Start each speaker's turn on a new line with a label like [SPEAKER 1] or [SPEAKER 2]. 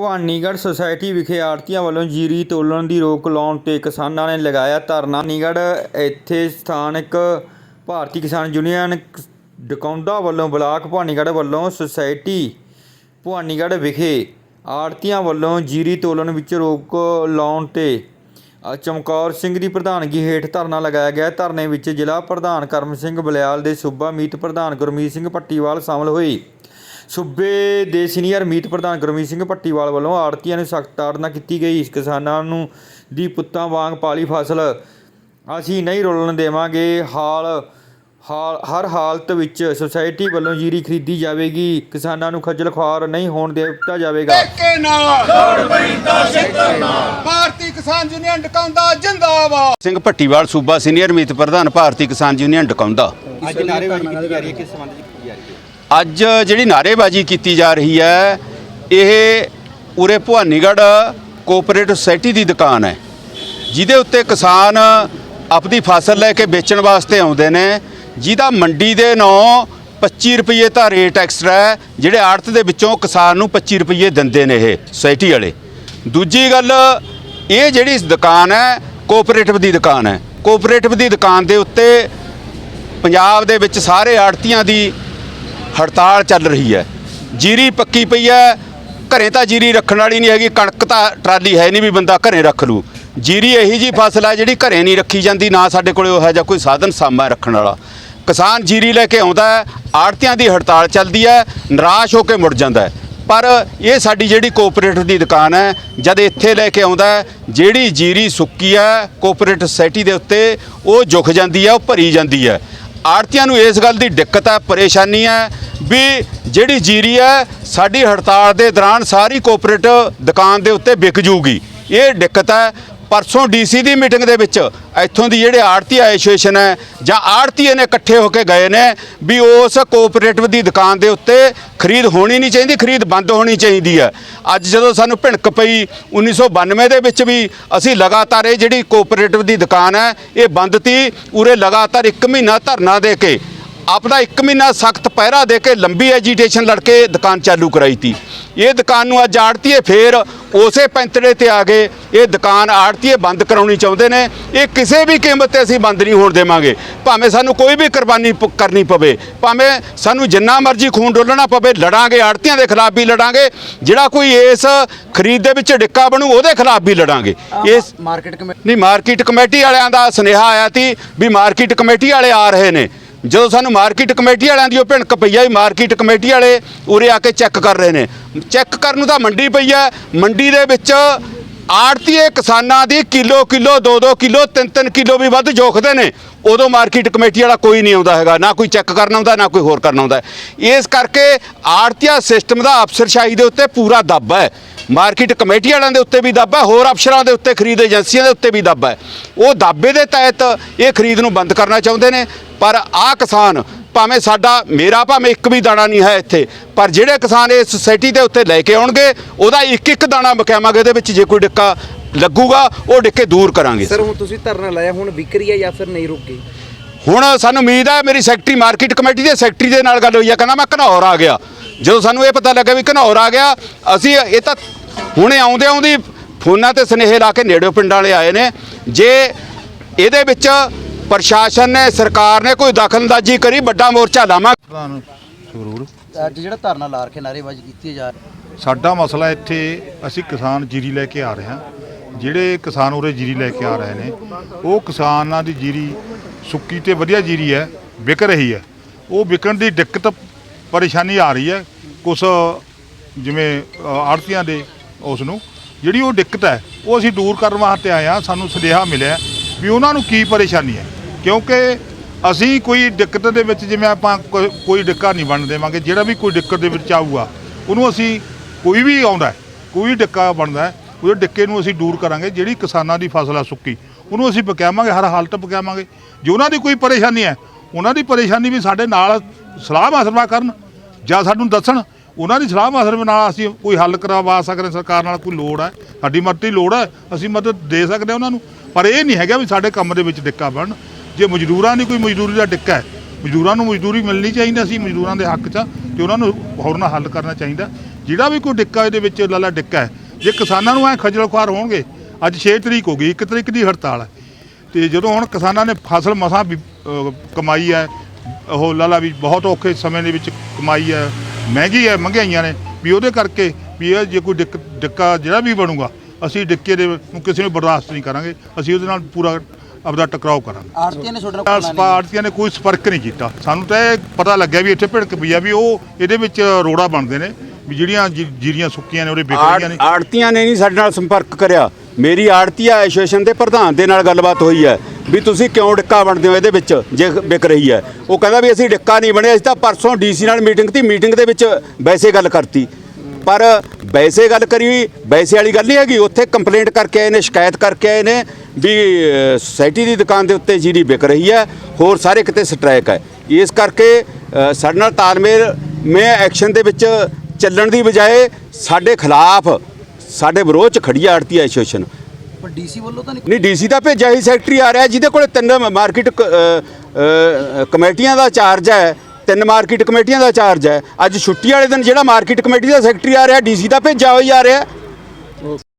[SPEAKER 1] Bhawanigarh society ਵਿਖੇ ਆੜਤੀਆਂ ਵੱਲੋਂ ਜੀਰੀ ਤੋਲਣ ਦੀ ਰੋਕ ਲਾਉਣ ਤੇ ਕਿਸਾਨਾਂ ਨੇ ਲਗਾਇਆ ਧਰਨਾ। ਭਵਾਨੀਗੜ੍ਹ ਇੱਥੇ ਸਥਾਨਕ ਭਾਰਤੀ ਕਿਸਾਨ ਯੂਨੀਅਨ ਕ- ਡਕੌਂਦਾ ਵੱਲੋਂ ਬਲਾਕ ਭਵਾਨੀਗੜ੍ਹ ਵੱਲੋਂ ਸੁਸਾਇਟੀ ਭਵਾਨੀਗੜ੍ਹ ਵਿਖੇ ਆੜਤੀਆਂ ਵੱਲੋਂ ਜੀਰੀ ਤੋਲਣ ਵਿੱਚ ਰੋਕ ਲਾਉਣ ਤੇ ਚਮਕੌਰ ਸਿੰਘ ਦੀ ਪ੍ਰਧਾਨਗੀ ਹੇਠ ਧਰਨਾ ਲਗਾਇਆ ਗਿਆ। ਧਰਨੇ ਵਿੱਚ ਜ਼ਿਲ੍ਹਾ ਪ੍ਰਧਾਨ ਕਰਮ ਸਿੰਘ ਬਲਿਆਲ ਦੇ ਸੂਬਾ ਮੀਤ ਪ੍ਰਧਾਨ ਗੁਰਮੀਤ ਸਿੰਘ ਪੱਟੀਵਾਲ ਸ਼ਾਮਲ ਹੋਏ। ਸੂਬੇ ਦੇ ਸੀਨੀਅਰ ਮੀਤ ਪ੍ਰਧਾਨ ਗੁਰਮੀਤ ਸਿੰਘ ਪੱਟੀਵਾਲ ਵੱਲੋਂ ਆੜ੍ਹਤੀਆਂ ਨੂੰ ਸਖਤ ਤਾੜਨਾ ਕੀਤੀ ਗਈ। ਕਿਸਾਨਾਂ ਨੂੰ ਦੀ ਪੁੱਤਾਂ ਵਾਂਗ ਪਾਲੀ ਫਸਲ ਅਸੀਂ ਨਹੀਂ ਰੋਲਣ ਦੇਵਾਂਗੇ। ਹਾਲ ਹਾਲ ਹਰ ਹਾਲਤ ਵਿੱਚ ਸੁਸਾਇਟੀ ਵੱਲੋਂ ਜੀਰੀ ਖਰੀਦੀ ਜਾਵੇਗੀ। ਕਿਸਾਨਾਂ ਨੂੰ ਖੱਜਲ ਖੁਆਰ ਨਹੀਂ ਹੋਣ ਦਿੱਤਾ ਜਾਵੇਗਾ।
[SPEAKER 2] ਕੇ ਨਾਲ ਦੌੜ ਪਈ ਤਾਂ ਛੇਤਰ ਨਾਲ। ਭਾਰਤੀ ਕਿਸਾਨ ਯੂਨੀਅਨ ਡਕਾਉਂਦਾ ਜਿੰਦਾਬਾਦ।
[SPEAKER 3] ਸਿੰਘ ਭੱਟੀਵਾਲ ਸੂਬਾ ਸੀਨੀਅਰ ਮੀਤ ਪ੍ਰਧਾਨ ਭਾਰਤੀ ਕਿਸਾਨ ਯੂਨੀਅਨ ਡਕਾਉਂਦਾ।
[SPEAKER 1] ਅੱਜ ਨਾਰੇਬਾਜ਼ੀ ਕੀਤੀ ਜਾ ਰਹੀ ਹੈ ਕਿਸ ਸੰਬੰਧ ਵਿੱਚ ਕੀਤੀ ਜਾ ਰਹੀ ਹੈ?
[SPEAKER 3] ਅੱਜ ਜਿਹੜੀ ਨਾਰੇਬਾਜ਼ੀ ਕੀਤੀ ਜਾ ਰਹੀ ਹੈ ਇਹ ਉਰੇ ਭਵਾਨੀਗੜ੍ਹ ਕੋਆਪਰੇਟਿਵ ਸੁਸਾਇਟੀ ਦੀ ਦੁਕਾਨ ਹੈ ਜਿਹਦੇ ਉੱਤੇ ਕਿਸਾਨ ਆਪਣੀ ਫਸਲ ਲੈ ਕੇ ਵੇਚਣ ਵਾਸਤੇ ਆਉਂਦੇ ਨੇ ਜਿਹਦਾ ਮੰਡੀ ਦੇ ਨਾਂ 25 ਰੁਪਏ ਦਾ ਰੇਟ ਐਕਸਟਰਾ ਹੈ ਜਿਹੜੇ ਆੜਤ ਦੇ ਵਿੱਚੋਂ ਕਿਸਾਨ ਨੂੰ 25 ਰੁਪਏ ਦਿੰਦੇ ਨੇ ਇਹ ਸੁਸਾਇਟੀ ਵਾਲੇ। ਦੂਜੀ ਗੱਲ ਇਹ ਜਿਹੜੀ ਦੁਕਾਨ ਹੈ ਕੋਆਪਰੇਟਿਵ ਦੀ ਦੁਕਾਨ ਹੈ। ਕੋਆਪਰੇਟਿਵ ਦੀ ਦੁਕਾਨ ਦੇ ਉੱਤੇ ਪੰਜਾਬ ਦੇ ਵਿੱਚ ਸਾਰੇ ਆੜਤੀਆਂ ਦੀ ਹੜਤਾਲ ਚੱਲ ਰਹੀ ਹੈ। ਜੀਰੀ ਪੱਕੀ ਪਈ ਹੈ। ਘਰੇ ਤਾਂ ਜੀਰੀ ਰੱਖਣ ਵਾਲੀ ਨਹੀਂ ਹੈਗੀ, ਕਣਕ ਤਾਂ ਟਰਾਲੀ ਹੈ ਨਹੀਂ ਵੀ ਬੰਦਾ ਘਰੇ ਰੱਖ ਲੂ। ਜੀਰੀ ਇਹੀ ਜੀ ਫਸਲ ਹੈ ਜਿਹੜੀ ਘਰੇ ਨਹੀਂ ਰੱਖੀ ਜਾਂਦੀ, ਨਾ ਸਾਡੇ ਕੋਲੇ ਉਹ ਜਿਹਾ ਕੋਈ ਸਾਧਨ ਸਾਮਾ ਰੱਖਣ ਵਾਲਾ। ਕਿਸਾਨ ਜੀਰੀ ਲੈ ਕੇ ਆਉਂਦਾ ਆੜਤੀਆਂ ਦੀ ਹੜਤਾਲ ਚੱਲਦੀ ਹੈ, ਨਿਰਾਸ਼ ਹੋ ਕੇ ਮੁੜ ਜਾਂਦਾ ਹੈ। ਪਰ ਇਹ ਸਾਡੀ ਜਿਹੜੀ ਕੋਆਪਰੇਟਿਵ ਦੀ ਦੁਕਾਨ ਹੈ, ਜਦ ਇੱਥੇ ਲੈ ਕੇ ਆਉਂਦਾ ਜਿਹੜੀ ਜੀਰੀ ਸੁੱਕੀ ਹੈ ਕੋਆਪਰੇਟਿਵ ਸੋਸਾਇਟੀ ਦੇ ਉੱਤੇ ਉਹ ਜੁਖ ਜਾਂਦੀ ਹੈ, ਉਹ ਭਰੀ ਜਾਂਦੀ ਹੈ। ਆੜਤੀਆਂ ਨੂੰ ਇਸ ਗੱਲ ਦੀ ਦਿੱਕਤ ਹੈ, ਪਰੇਸ਼ਾਨੀ ਹੈ ਵੀ ਜਿਹੜੀ ਜੀਰੀ ਹੈ, ਸਾਡੀ ਹੜਤਾਲ ਦੇ ਦੌਰਾਨ ਸਾਰੀ ਕੋਆਪਰੇਟਿਵ ਦੁਕਾਨ ਦੇ ਉੱਤੇ ਵਿਕ ਜੂਗੀ। ਇਹ ਦਿੱਕਤ ਹੈ ਪਰਸੋਂ ਡੀਸੀ ਦੀ ਮੀਟਿੰਗ ਦੇ ਵਿੱਚ ਇੱਥੋਂ ਦੀ ਜਿਹੜੇ ਆੜਤੀ ਐਸੋਸੀਏਸ਼ਨ ਹੈ ਜਾਂ ਆੜਤੀਏ ਨੇ ਇਕੱਠੇ ਹੋ ਕੇ ਗਏ ਨੇ ਵੀ ਉਸ ਕੋਆਪਰੇਟਿਵ ਦੀ ਦੁਕਾਨ ਦੇ ਉੱਤੇ ਖਰੀਦ ਹੋਣੀ ਨਹੀਂ ਚਾਹੀਦੀ, ਖਰੀਦ ਬੰਦ ਹੋਣੀ ਚਾਹੀਦੀ ਹੈ। ਅੱਜ ਜਦੋਂ ਸਾਨੂੰ ਭਿਣਕ ਪਈ 1992 ਦੇ ਵਿੱਚ ਵੀ ਅਸੀਂ ਲਗਾਤਾਰ ਇਹ ਜਿਹੜੀ ਕੋਆਪਰੇਟਿਵ ਦੀ ਦੁਕਾਨ ਹੈ, ਇਹ ਬੰਦ ਤੀ, ਉਰੇ ਲਗਾਤਾਰ 1 ਮਹੀਨਾ ਧਰਨਾ ਦੇ ਕੇ ਆਪਦਾ 1 ਮਹੀਨਾ ਸਖਤ ਪਹਿਰਾ ਦੇ ਕੇ ਲੰਬੀ ਐਜੀਟੇਸ਼ਨ ਲੜ ਕੇ ਦੁਕਾਨ ਚਾਲੂ ਕਰਾਈ ਤੀ। ਇਹ ਦੁਕਾਨ ਨੂੰ ਅੱਜ ਆੜਤੀਏ ਫੇਰ ਉਸੇ ਪੈਂਤੜੇ ਤੇ ਆ ਗਏ ਇਹ ਦੁਕਾਨ ਆੜਤੀਏ ਬੰਦ ਕਰਾਉਣੀ ਚਾਹੁੰਦੇ ਨੇ ਇਹ ਕਿਸੇ ਵੀ ਕੀਮਤ ਤੇ ਅਸੀਂ ਬੰਦ ਨਹੀਂ ਹੋਣ ਦੇਵਾਂਗੇ। ਭਾਵੇਂ ਸਾਨੂੰ ਕੋਈ ਵੀ ਕੁਰਬਾਨੀ ਕਰਨੀ ਪਵੇ ਭਾਵੇਂ ਸਾਨੂੰ ਜਿੰਨਾ ਮਰਜ਼ੀ ਖੂਨ ਡੋਲਣਾ ਪਵੇ ਲੜਾਂਗੇ ਆੜਤੀਆਂ ਦੇ ਖਿਲਾਫ ਵੀ ਲੜਾਂਗੇ ਜਿਹੜਾ ਕੋਈ ਇਸ ਖਰੀਦ ਦੇ ਵਿੱਚ ਡਿੱਕਾ ਬਣੂ ਉਹਦੇ ਖਿਲਾਫ ਵੀ ਲੜਾਂਗੇ। ਇਸ
[SPEAKER 4] ਮਾਰਕੀਟ ਕਮੇਟੀ
[SPEAKER 3] ਨਹੀਂ ਮਾਰਕੀਟ ਕਮੇਟੀ ਵਾਲਿਆਂ ਦਾ ਸੁਨੇਹਾ ਆਇਆ ਸੀ ਵੀ ਮਾਰਕੀਟ ਕਮੇਟੀ ਵਾਲੇ ਆ ਰਹੇ ਨੇ। ਜਦੋਂ ਸਾਨੂੰ ਮਾਰਕੀਟ ਕਮੇਟੀ ਵਾਲਿਆਂ ਦੀ ਉਹ ਭਿਣਕ ਪਈ ਆ ਵੀ ਮਾਰਕੀਟ ਕਮੇਟੀ ਵਾਲੇ ਉਰੇ ਆ ਕੇ ਚੈੱਕ ਕਰ ਰਹੇ ਨੇ। ਚੈੱਕ ਕਰਨ ਨੂੰ ਤਾਂ ਮੰਡੀ ਪਈ ਆ। ਮੰਡੀ ਦੇ ਵਿੱਚ ਆੜਤੀਏ ਕਿਸਾਨਾਂ ਦੀ ਕਿਲੋ ਕਿਲੋ 2-2 ਕਿਲੋ 3-3 ਕਿਲੋ ਵੀ ਵੱਧ ਜੋਖਦੇ ਨੇ। ਉਦੋਂ ਮਾਰਕੀਟ ਕਮੇਟੀ ਵਾਲਾ ਕੋਈ ਨਹੀਂ ਆਉਂਦਾ ਹੈਗਾ। ਨਾ ਕੋਈ ਚੈੱਕ ਕਰਨ ਆਉਂਦਾ, ਨਾ ਕੋਈ ਹੋਰ ਕਰਨ ਆਉਂਦਾ। ਇਸ ਕਰਕੇ ਆੜਤੀਆ ਸਿਸਟਮ ਦਾ ਅਫਸਰਸ਼ਾਹੀ ਦੇ ਉੱਤੇ ਪੂਰਾ ਦੱਬ ਹੈ। ਮਾਰਕੀਟ ਕਮੇਟੀ ਵਾਲਿਆਂ ਦੇ ਉੱਤੇ ਵੀ ਦੱਬ ਹੈ ਹੋਰ ਅਫਸਰਾਂ ਦੇ ਉੱਤੇ ਖਰੀਦ ਏਜੰਸੀਆਂ ਦੇ ਉੱਤੇ ਵੀ ਦੱਬ ਹੈ। ਉਹ ਦਾਬੇ ਦੇ ਤਹਿਤ ਇਹ ਖਰੀਦ ਨੂੰ ਬੰਦ ਕਰਨਾ ਚਾਹੁੰਦੇ ਨੇ ਪਰ ਆਹ ਕਿਸਾਨ ਭਾਵੇਂ ਸਾਡਾ ਮੇਰਾ ਭਾਵੇਂ ਇੱਕ ਵੀ ਦਾਣਾ ਨਹੀਂ ਹੈ ਇੱਥੇ ਪਰ ਜਿਹੜੇ ਕਿਸਾਨ ਇਸ ਸੁਸਾਇਟੀ ਦੇ ਉੱਤੇ ਲੈ ਕੇ ਆਉਣਗੇ ਉਹਦਾ ਇੱਕ ਇੱਕ ਦਾਣਾ ਬਕਾਵਾਂਗੇ ਇਹਦੇ ਵਿੱਚ ਜੇ ਕੋਈ ਡਿੱਕਾ ਲੱਗੂਗਾ ਉਹ ਡਿੱਕੇ ਦੂਰ ਕਰਾਂਗੇ।
[SPEAKER 4] ਸਰ ਹੁਣ ਤੁਸੀਂ ਧਰਨਾ ਲਾਇਆ ਹੁਣ ਵਿਕ ਰਹੀ ਹੈ ਜਾਂ ਫਿਰ ਨਹੀਂ ਰੁਕੀ?
[SPEAKER 3] ਹੁਣ ਸਾਨੂੰ ਉਮੀਦ ਹੈ ਮੇਰੀ ਸੈਕਟਰੀ ਮਾਰਕੀਟ ਕਮੇਟੀ ਦੇ ਸੈਕਟਰੀ ਦੇ ਨਾਲ ਗੱਲ ਹੋਈ ਆ ਕਹਿੰਦਾ ਮੈਂ ਘਨੌਰ ਆ ਗਿਆ। ਜਦੋਂ ਸਾਨੂੰ ਇਹ ਪਤਾ ਲੱਗਾ ਵੀ ਘਨੌਰ ਆ ਗਿਆ ਅਸੀਂ ਇਹ ਤਾਂ ਹੁਣੇ ਆਉਂਦੇ ਆਉਂਦੀ ਫੋਨਾਂ ਤੇ ਸਨੇਹ ਲਾ ਕੇ ਨੇੜਿਓ ਪਿੰਡਾਂ ਵਾਲੇ ਆਏ ਨੇ। ਜੇ ਇਹਦੇ ਵਿੱਚ ਪ੍ਰਸ਼ਾਸਨ ਨੇ ਸਰਕਾਰ ਨੇ ਕੋਈ ਦਖਲਅੰਦਾਜ਼ੀ ਕਰੀ ਵੱਡਾ ਮੋਰਚਾ ਲਾਵਾਂ।
[SPEAKER 5] ਸਰੂਰ
[SPEAKER 4] ਅੱਜ ਜਿਹੜਾ ਧਰਨਾ ਲਾ ਕੇ ਨਾਰੇਬਾਜ਼ੀ ਕੀਤੀ ਜਾ ਰਹੀ
[SPEAKER 5] ਸਾਡਾ ਮਸਲਾ ਇੱਥੇ ਅਸੀਂ ਕਿਸਾਨ ਜੀਰੀ ਲੈ ਕੇ ਆ ਰਹੇ ਹਾਂ। ਜਿਹੜੇ ਕਿਸਾਨ ਉਰੇ ਜੀਰੀ ਲੈ ਕੇ ਆ ਰਹੇ ਨੇ ਉਹ ਕਿਸਾਨਾਂ ਦੀ ਜੀਰੀ ਸੁੱਕੀ ਤੇ ਵਧੀਆ ਜੀਰੀ ਹੈ ਵਿਕ ਰਹੀ ਹੈ। ਉਹ ਵਿਕਣ ਦੀ ਦਿੱਕਤ ਪਰੇਸ਼ਾਨੀ ਆ ਰਹੀ ਹੈ। ਕੁਛ ਜਿਵੇਂ ਆੜਤੀਆਂ ਦੇ ਉਸ ਨੂੰ। ਜਿਹੜੀ ਉਹ ਦਿੱਕਤ ਹੈ ਉਹ ਅਸੀਂ ਦੂਰ ਕਰਨ ਵਾਸਤੇ ਆਏ ਹਾਂ ਸਾਨੂੰ ਸੁਨੇਹਾ ਮਿਲਿਆ ਵੀ ਉਹਨਾਂ ਨੂੰ ਕੀ ਪਰੇਸ਼ਾਨੀ ਹੈ। ਕਿਉਂਕਿ ਅਸੀਂ ਕੋਈ ਦਿੱਕਤ ਦੇ ਵਿੱਚ ਜਿਵੇਂ ਆਪਾਂ ਕੋ- ਕੋਈ ਡਿੱਕਾ ਨਹੀਂ ਬਣ ਦੇਵਾਂਗੇ ਜਿਹੜਾ ਵੀ ਕੋਈ ਦਿੱਕਤ ਦੇ ਵਿੱਚ ਆਊਗਾ ਉਹਨੂੰ ਅਸੀਂ ਕੋਈ ਵੀ ਆਉਂਦਾ ਹੈ, ਕੋਈ ਡਿੱਕਾ ਬਣਦਾ ਹੈ, ਉਹਦੇ ਡਿੱਕੇ ਨੂੰ ਅਸੀਂ ਦੂਰ ਕਰਾਂਗੇ ਜਿਹੜੀ ਕਿਸਾਨਾਂ ਦੀ ਫਸਲ ਆ ਸੁੱਕੀ ਉਹਨੂੰ ਅਸੀਂ ਪਕਾਵਾਂਗੇ ਹਰ ਹਾਲਤ ਪਕਾਵਾਂਗੇ। ਜੇ ਉਹਨਾਂ ਦੀ ਕੋਈ ਪਰੇਸ਼ਾਨੀ ਹੈ ਉਹਨਾਂ ਦੀ ਪਰੇਸ਼ਾਨੀ ਵੀ ਸਾਡੇ ਨਾਲ ਸਲਾਹ ਮਸ਼ਵਰਾ ਕਰਨ ਜਾਂ ਸਾਨੂੰ ਦੱਸਣ ਉਹਨਾਂ ਦੀ ਸਲਾਹ ਮਸ਼ਵਰੇ ਨਾਲ ਅਸੀਂ ਕੋਈ ਹੱਲ ਕਰਵਾ ਸਕਦੇ ਸਰਕਾਰ ਨਾਲ ਕੋਈ ਲੋੜ ਹੈ। ਸਾਡੀ ਮਦਦ ਦੀ ਲੋੜ ਹੈ ਅਸੀਂ ਮਦਦ ਦੇ ਸਕਦੇ ਹਾਂ ਉਹਨਾਂ ਨੂੰ। ਪਰ ਇਹ ਨਹੀਂ ਹੈਗਾ ਵੀ ਸਾਡੇ ਕੰਮ ਦੇ ਵਿੱਚ ਡਿੱਕਾ ਬਣ ਜੇ ਮਜ਼ਦੂਰਾਂ ਦੀ ਕੋਈ ਮਜ਼ਦੂਰੀ ਦਾ ਡਿੱਕਾ ਹੈ ਮਜ਼ਦੂਰਾਂ ਨੂੰ ਮਜ਼ਦੂਰੀ ਮਿਲਣੀ ਚਾਹੀਦੀ ਅਸੀਂ ਮਜ਼ਦੂਰਾਂ ਦੇ ਹੱਕ 'ਚ ਹਾਂ। ਤੇ ਉਹਨਾਂ ਨੂੰ ਹੋਰ ਨਾਲ ਹੱਲ ਕਰਨਾ ਚਾਹੀਦਾ ਜਿਹੜਾ ਵੀ ਕੋਈ ਡਿੱਕਾ ਇਹਦੇ ਵਿੱਚ ਲਾਲਾ ਡਿੱਕਾ ਹੈ ਜੇ ਕਿਸਾਨਾਂ ਨੂੰ ਐ ਖੱਜਲ ਖੁਆਰ ਹੋਣਗੇ ਅੱਜ 6 ਤਰੀਕ ਹੋ ਗਈ 1 ਤਰੀਕ ਦੀ ਹੜਤਾਲ ਹੈ। ਤੇ ਜਦੋਂ ਹੁਣ ਕਿਸਾਨਾਂ ਨੇ ਫਸਲ ਮਸਾਂ ਵੀ, ਕਮਾਈ ਹੈ ਉਹ ਲਾਲਾ ਵੀ ਬਹੁਤ ਔਖੇ ਸਮੇਂ ਦੇ ਵਿੱਚ ਕਮਾਈ ਹੈ ਮਹਿੰਗੀ ਹੈ ਮਹਿੰਗਾਈਆਂ ਨੇ। ਵੀ ਉਹਦੇ ਕਰਕੇ ਵੀ ਇਹ ਜੇ ਕੋਈ ਡਿੱਕ ਡਿੱਕਾ ਜਿਹੜਾ ਵੀ ਬਣੂਗਾ ਅਸੀਂ ਡਿੱਕੇ ਦੇ ਨੂੰ ਕਿਸੇ ਨੂੰ ਬਰਦਾਸ਼ਤ ਨਹੀਂ ਕਰਾਂਗੇ। ਅਸੀਂ ਉਹਦੇ ਨਾਲ ਪੂਰਾ ਆਪਦਾ ਟਕਰਾਓ ਕਰਾਂਗੇ।
[SPEAKER 4] ਆੜਤੀਆਂ ਨੇ ਤੁਹਾਡੇ ਨਾਲ
[SPEAKER 5] ਪਾਰਟੀਆਂ ਨੇ ਕੋਈ ਸੰਪਰਕ ਨਹੀਂ ਕੀਤਾ। ਸਾਨੂੰ ਤਾਂ ਇਹ ਪਤਾ ਲੱਗਿਆ ਵੀ ਇੱਥੇ ਭਿੜਕ ਪਈ ਆ ਵੀ ਉਹ ਇਹਦੇ ਵਿੱਚ ਰੋੜਾ ਬਣਦੇ ਨੇ ਵੀ ਜਿਹੜੀਆਂ ਜੀ- ਜੀਰੀਆਂ ਸੁੱਕੀਆਂ ਨੇ ਉਹਦੇ ਵਿਕ ਰਹੀਆਂ ਨੇ।
[SPEAKER 3] ਆੜਤੀਆਂ ਨੇ ਨਹੀਂ ਸਾਡੇ ਨਾਲ ਸੰਪਰਕ ਕਰਿਆ। ਮੇਰੀ ਆੜਤੀਆ ਐਸੋਸੀਏਸ਼ਨ ਦੇ ਪ੍ਰਧਾਨ ਦੇ ਨਾਲ ਗੱਲਬਾਤ ਹੋਈ ਹੈ। ਵੀ ਤੁਸੀਂ ਕਿਉਂ ਡਿੱਕਾ ਬਣਦੇ ਹੋ ਇਹਦੇ ਵਿੱਚ, ਜੇ ਵਿਕ ਰਹੀ ਹੈ? ਉਹ ਕਹਿੰਦਾ ਵੀ ਅਸੀਂ ਡਿੱਕਾ ਨਹੀਂ ਬਣੇ ਅਸੀਂ ਤਾਂ ਪਰਸੋਂ ਡੀਸੀ ਨਾਲ ਮੀਟਿੰਗ ਤੀ ਮੀਟਿੰਗ ਦੇ ਵਿੱਚ ਵੈਸੇ ਗੱਲ ਕਰਤੀ। ਪਰ ਵੈਸੇ ਗੱਲ ਕਰੀ ਵੈਸੇ ਵਾਲੀ ਗੱਲ ਨਹੀਂ ਹੈਗੀ, ਉੱਥੇ ਕੰਪਲੇਂਟ ਕਰਕੇ ਆਏ ਨੇ, ਸ਼ਿਕਾਇਤ ਕਰਕੇ ਆਏ ਨੇ ਵੀ ਸੋਸਾਇਟੀ ਦੀ ਦੁਕਾਨ ਦੇ ਉੱਤੇ ਜੀਰੀ ਵਿਕ ਰਹੀ ਹੈ, ਹੋਰ ਸਾਰੇ ਕਿਤੇ ਸਟ੍ਰਾਈਕ ਹੈ। ਇਸ ਕਰਕੇ ਸਾਡੇ ਨਾਲ ਤਾਲਮੇਲ, ਮੈਂ ਐਕਸ਼ਨ ਦੇ ਵਿੱਚ ਚੱਲਣ ਦੀ ਬਜਾਏ ਸਾਡੇ ਖਿਲਾਫ ਸਾਡੇ ਵਿਰੋਧ ਚ ਖੜੀ ਆੜਤੀ ਐਸੋਸੀਏਸ਼ਨ
[SPEAKER 4] ਪਰ ਡੀਸੀ ਵੱਲੋਂ ਤਾਂ ਨਹੀਂ
[SPEAKER 3] ਨਹੀਂ, ਡੀਸੀ ਦਾ ਭੇਜਿਆ ਹੀ ਸੈਕਟਰੀ ਆ ਰਿਹਾ, ਜਿਹਦੇ ਕੋਲ ਤਿੰਨ ਮਾਰਕੀਟ ਕਮੇਟੀਆਂ ਦਾ ਚਾਰਜ ਹੈ, ਤਿੰਨ ਮਾਰਕੀਟ ਕਮੇਟੀਆਂ ਦਾ ਚਾਰਜ ਹੈ। ਅੱਜ ਛੁੱਟੀ ਵਾਲੇ ਦਿਨ ਜਿਹੜਾ ਮਾਰਕੀਟ ਕਮੇਟੀ ਦਾ ਸੈਕਟਰੀ ਆ ਰਿਹਾ, ਡੀਸੀ ਦਾ ਭੇਜਿਆ ਹੋਈ ਆ ਰਿਹਾ।